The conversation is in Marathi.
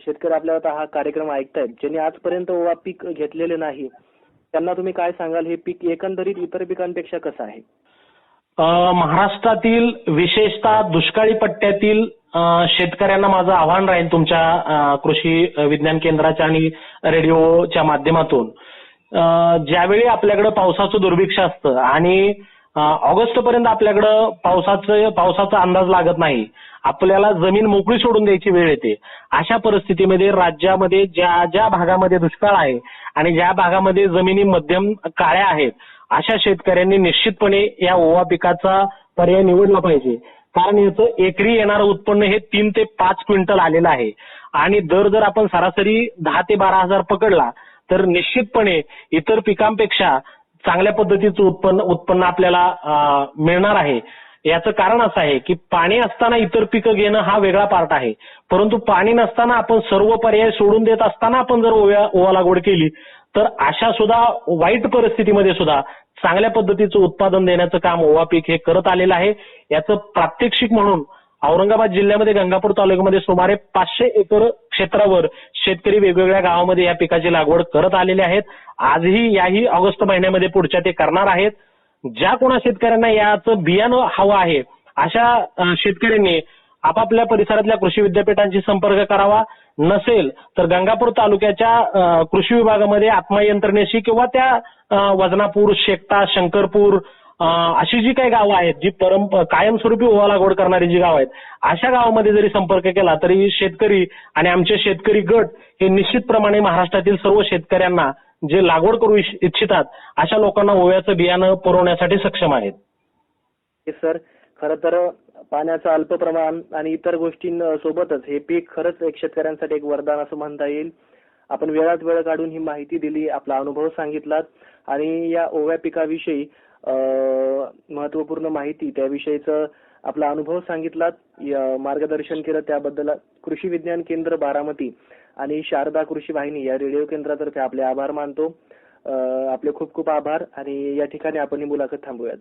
शेतकरी आपल्या आता हा कार्यक्रम ऐकतायत ज्यांनी आजपर्यंत ओवा पीक घेतलेले नाही त्यांना तुम्ही काय सांगाल? हे पीक एकंदरीत इतर पिकांपेक्षा कसं आहे? महाराष्ट्रातील विशेषतः दुष्काळी पट्ट्यातील शेतकऱ्यांना माझं आव्हान राहील तुमच्या कृषी विज्ञान केंद्राच्या आणि रेडिओच्या माध्यमातून. ज्यावेळी आपल्याकडे पावसाचं दुर्भिक्ष असतं आणि ऑगस्ट पर्यंत आपल्याकडं पावसाचं पावसाचा अंदाज लागत नाही आपल्याला जमीन मोकळी सोडून द्यायची वेळ येते. अशा परिस्थितीमध्ये राज्यामध्ये ज्या ज्या भागामध्ये दुष्काळ आहे आणि ज्या भागामध्ये जमिनी मध्यम काळ्या आहेत अशा शेतकऱ्यांनी निश्चितपणे या ओवा पिकाचा पर्याय निवडला पाहिजे. कारण याचं एकरी येणारं उत्पन्न हे तीन ते पाच क्विंटल आलेलं आहे. आणि दर जर आपण सरासरी दहा ते बारा हजार पकडला तर निश्चितपणे इतर पिकांपेक्षा चांगल्या पद्धतीचं उत्पन्न उत्पन्न आपल्याला अं, मिळणार आहे. याचं कारण असं आहे की पाणी असताना इतर पिकं घेणं हा वेगळा पार्ट आहे. परंतु पाणी नसताना आपण सर्व पर्याय सोडून देत असताना आपण जर ओव्या ओवा लागवड केली तर अशा सुद्धा वाईट परिस्थितीमध्ये सुद्धा चांगल्या पद्धतीचं उत्पादन देण्याचं काम ओवा पीक हे करत आलेलं आहे. याचं प्रात्यक्षिक म्हणून औरंगाबाद जिल्ह्यामध्ये गंगापूर तालुक्यामध्ये सुमारे पाचशे एकर क्षेत्रावर शेतकरी वेगवेगळ्या गावामध्ये या पिकाची लागवड करत आलेले आहेत. आजही याही ऑगस्ट महिन्यामध्ये पुढच्या ते करणार आहेत. ज्या कोणा शेतकऱ्यांना याचं बियाणं हवं आहे अशा शेतकऱ्यांनी आपापल्या परिसरातल्या कृषी विद्यापीठांशी संपर्क करावा. नसेल तर गंगापूर तालुक्याच्या कृषी विभागामध्ये आत्मा यंत्रणेशी किंवा त्या वजनापूर शेकटा शंकरपूर अं, अशी जी काही गावं आहेत जी परंप कायमस्वरूपी ओवा लागवड करणारी जी गावं आहेत अशा गावामध्ये जरी संपर्क केला तरी शेतकरी आणि आमचे शेतकरी गट हे निश्चितप्रमाणे महाराष्ट्रातील सर्व शेतकऱ्यांना जे लागवड करू इच्छितात अशा लोकांना ओव्याचं बियाणं पुरवण्यासाठी सक्षम आहेत. सर खर तर पाण्याचं अल्प प्रमाण आणि इतर गोष्टींसोबतच हे पीक खरंच एक शेतकऱ्यांसाठी एक वरदान असं म्हणता येईल. आपण वेळात वेळ काढून ही माहिती दिली आपला अनुभव सांगितलात आणि या ओव्या पिकाविषयी महत्त्वपूर्ण माहिती त्याविषयीचं आपला अनुभव सांगितलात. मार्गदर्शन केलं त्याबद्दल कृषी विज्ञान केंद्र बारामती. आणि शारदा कृषी वाहिनी या रेडिओ केंद्रातर्फे आपले आभार मानतो. आपले खूप खूप आभार आणि या ठिकाणी आपण ही मुलाखत थांबूयात.